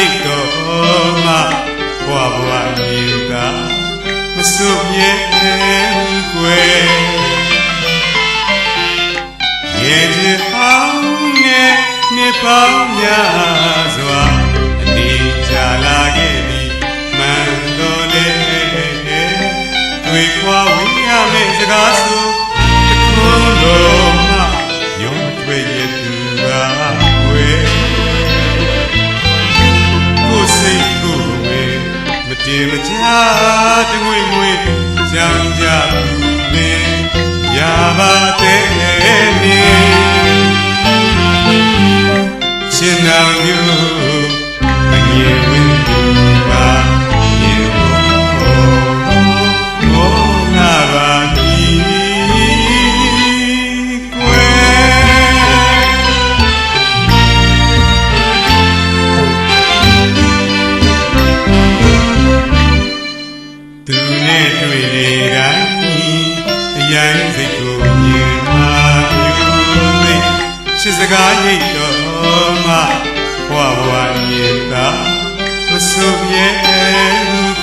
စ်စကားရိတ်တော်မှဘွားဘွားမြေသာမစွမြဲကွယ်ရေကြီးအောင်နဲ့နေပေါင်းများစွာ တင် တွေ့နေတိုင်းအရင်စိတ်ကိုမြင်မှမျိုးသိချစ်စကားရိတ်တော်မှဘွားဘွားမြေသာမဆုပ်ရဲ့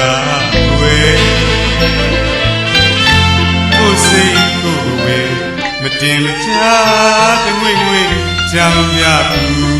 သူပါကွယ်ကိုယ်စိတ်ကိုယ်ဝေမတင်မချတငွေငွေကြောင်ပြဘူးမင်းရပါ